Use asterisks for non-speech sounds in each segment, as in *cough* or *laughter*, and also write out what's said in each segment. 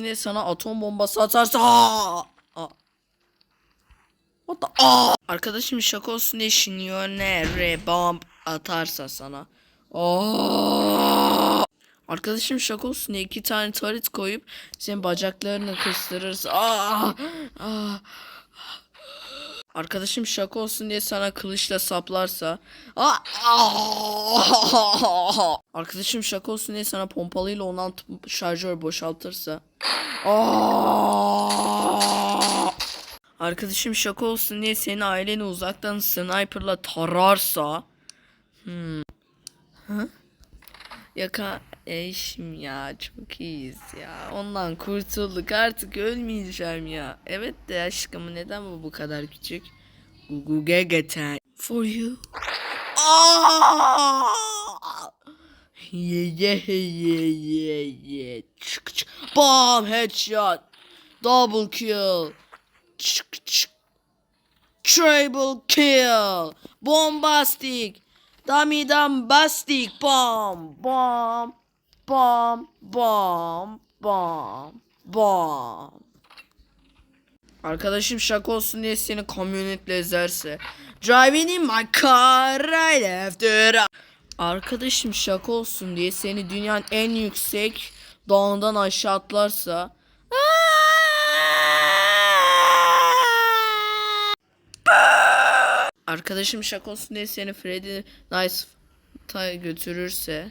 diye sana atom bombası atarsa Aa! Aa. The Aa! Arkadaşım şaka olsun diye şinyonere bomb atarsa sana. Aa! Arkadaşım şaka olsun iki tane taret koyup senin bacaklarını kıstırırsa. Aa! Aa! Arkadaşım şaka olsun diye sana kılıçla saplarsa. Arkadaşım şaka olsun diye sana pompalıyla olan şarjör boşaltırsa. Arkadaşım şaka olsun diye senin aileni uzaktan sniperla tararsa. Hmm. Hı? Yaka eşim ya çok iyiyiz ya. Ondan kurtulduk artık ölmeyeceğim ya. Evet de aşkım neden bu bu kadar küçük? Gugu gegeten. For you. Ye ye ye ye ye. Çık çık. Bam headshot. Double kill. Çık çık. Triple kill. Bombastic. Dummy bombastic. Bom bom bom bom bom bom. Arkadaşım şaka olsun diye seni kamyonetle ezerse. Driving in my car right after. Arkadaşım şaka olsun diye seni dünyanın en yüksek dağından aşağı atlarsa. Arkadaşım şaka olsun diye seni Freddy Nice'a götürürse.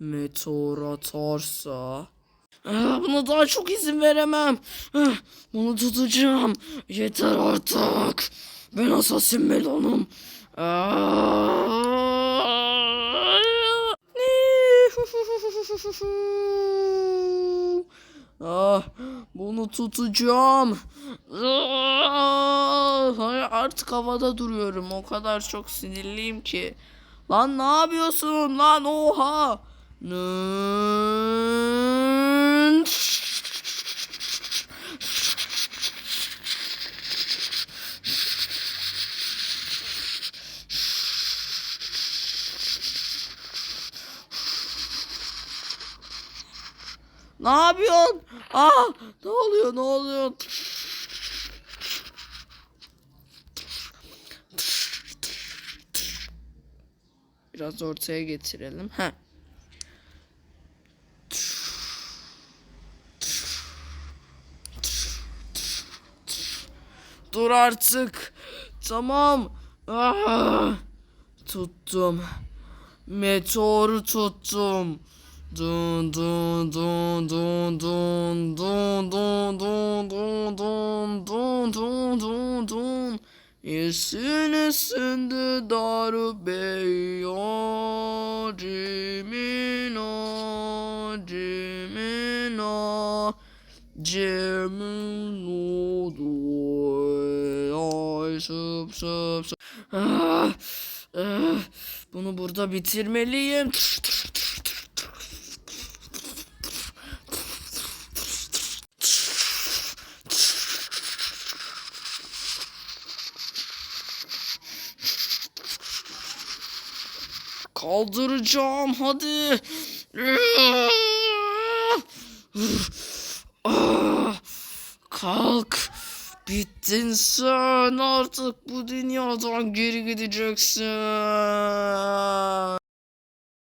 meteor atarsa Aa, buna daha çok izin veremem. Ah, Bunu tutacağım. Yeter artık. Ben Assassin Melon'um. Ah, *laughs* bunu tutacağım. Ah, artık havada duruyorum. O kadar çok sinirliyim ki. Lan ne yapıyorsun lan oha? Nın. Ne yapıyorsun? Aa, ne oluyor? Ne oluyor? Biraz ortaya getirelim. Ha. Dur artık. Tamam. Ah, tuttum. Meteoru tuttum. Dun dun dun dun dun dun dun dun dun dun dun dun dun dun Yesin esindi daru beyo Cimino Cimino Cimino Ay sıp sıp sıp Ah, ah, Bunu burada bitirmeliyim Kaldıracağım hadi. Ah, Kalk. Bittin sen artık bu dünyadan geri gideceksin.